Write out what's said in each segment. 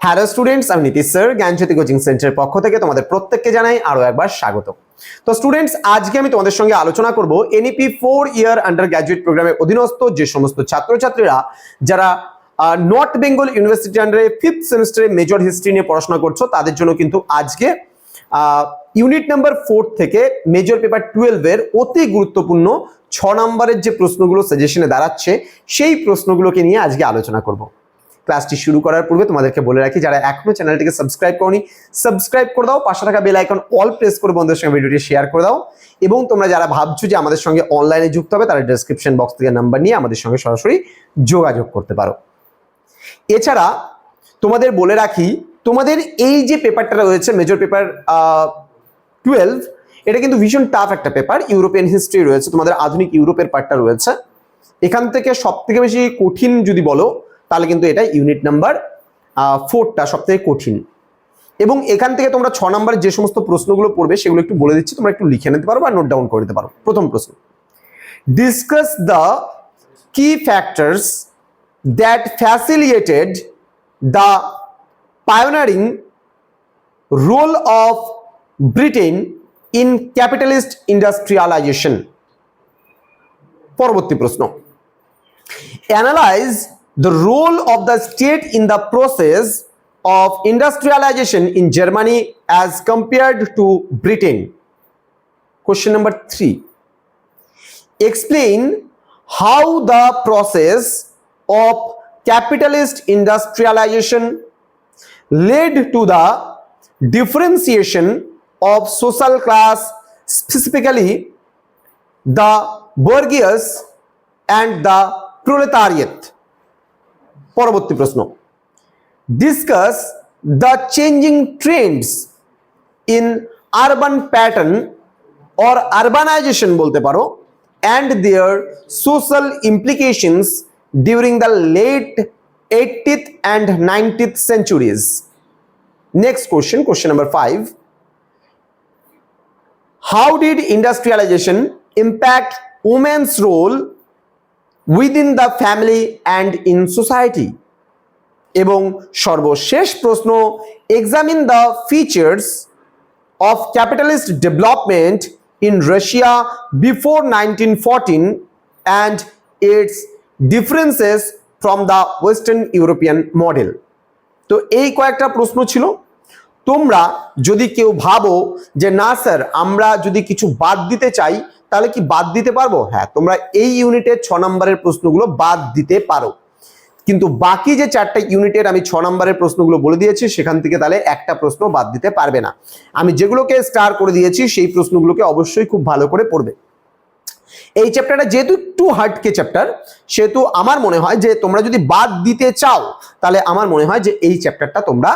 Hello students আমি Nitish sir জ্ঞানজ্যোতি coaching সেন্টারের পক্ষ থেকে তোমাদের প্রত্যেককে জানাই আরও একবার স্বাগত তো স্টুডেন্টস আজকে আমি তোমাদের সঙ্গে আলোচনা করব NEP four year undergraduate প্রোগ্রামের অধীনস্থ যে সমস্ত ছাত্রছাত্রীরা যারা নর্থ বেঙ্গল ইউনিভার্সিটি আন্ডারে ফিফথ সেমিস্টারে মেজর হিস্ট্রি নিয়ে পড়াশোনা করছ, তাদের জন্য কিন্তু আজকে ইউনিট নাম্বার ফোর থেকে মেজর পেপার টুয়েলভের অতি গুরুত্বপূর্ণ ছ নম্বরের যে প্রশ্নগুলো সাজেশনে দাঁড়াচ্ছে, সেই প্রশ্নগুলোকে নিয়ে আজকে আলোচনা করব। ক্লাসটি শুরু করার পূর্বে তোমাদেরকে বলে রাখি, যারা এখনও চ্যানেলটিকে সাবস্ক্রাইব করনি সাবস্ক্রাইব করে দাও, পাশে থাকা বেল আইকন অল প্রেস করে বন্ধুদের সঙ্গে ভিডিওটি শেয়ার করে দাও এবং তোমরা যারা ভাবছ যে আমাদের সঙ্গে অনলাইনে যুক্ত হবে, তারা ডেসক্রিপশন বক্স থেকে নাম্বার নিয়ে আমাদের সঙ্গে সরাসরি যোগাযোগ করতে পারো। এছাড়া তোমাদের বলে রাখি, তোমাদের এই যে পেপারটা রয়েছে মেজর পেপার টুয়েলভ এটা কিন্তু ভীষণ টাফ একটা পেপার ইউরোপিয়ান হিস্ট্রি রয়েছে, তোমাদের আধুনিক ইউরোপের পার্টটা রয়েছে। এখান থেকে সব থেকে বেশি কঠিন যদি বলো তাহলে কিন্তু এটা ইউনিট নাম্বার ফোরটা সব থেকে কঠিন। এবং এখান থেকে তোমরা ছ নম্বরের যে সমস্ত প্রশ্নগুলো পড়বে, সেগুলো একটু বলে দিচ্ছি, তোমরা একটু লিখে নিতে পারো বা নোট ডাউন করে নিতে পারো। প্রথম প্রশ্ন। Discuss the key factors that facilitated the pioneering role of Britain in capitalist industrialisation পরবর্তী প্রশ্ন। Analyse the role of the state in the process of industrialization in Germany as compared to Britain. Question number three. Explain how the process of capitalist industrialization led to the differentiation of social class, specifically the bourgeois and the proletariat. পরবর্তী প্রশ্ন। Discuss the changing trends in urban pattern or urbanisation বলতে পারো and their social implications during the late eightieth and nineteenth centuries next question question number five how did industrialisation impact women's role within the family and in society এবং সর্বশেষ প্রশ্ন examine the features of capitalist development in Russia before 1914 and its differences from the Western European model. তো এই কয়েকটা প্রশ্ন ছিল তোমরা যদি কেউ ভাবো যে, না স্যার, আমরা যদি কিছু বাদ দিতে চাই তাহলে কি বাদ দিতে পারব? হ্যাঁ তোমরা এই ইউনিটের ছ নম্বরের প্রশ্নগুলো বাদ দিতে পারো। কিন্তু বাকি যে চারটা ইউনিটের আমি ছ নম্বরের প্রশ্নগুলো বলে দিয়েছি, সেখান থেকে তাহলে একটা প্রশ্ন বাদ দিতে পারবে না। আমি যেগুলোকে স্টার করে দিয়েছি, সেই প্রশ্নগুলোকে অবশ্যই খুব ভালো করে পড়বে। এই চ্যাপ্টারটা যেহেতু একটু হার্ডকে চ্যাপ্টার সেহেতু আমার মনে হয় যে তোমরা যদি বাদ দিতে চাও, তাহলে আমার মনে হয় যে এই চ্যাপ্টারটা তোমরা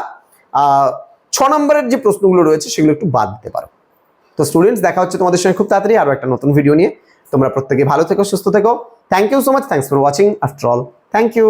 ছ নম্বরের যে প্রশ্নগুলো রয়েছে, সেগুলো একটু বাদ দিতে পারো। তো স্টুডেন্টস দেখা হচ্ছে তোমাদের সঙ্গে খুব তাড়াতাড়ি আরও একটা নতুন ভিডিও নিয়ে। তোমরা প্রত্যেকে ভালো থেকো, সুস্থ থেকো। Thank you so much thanks for watching after all thank you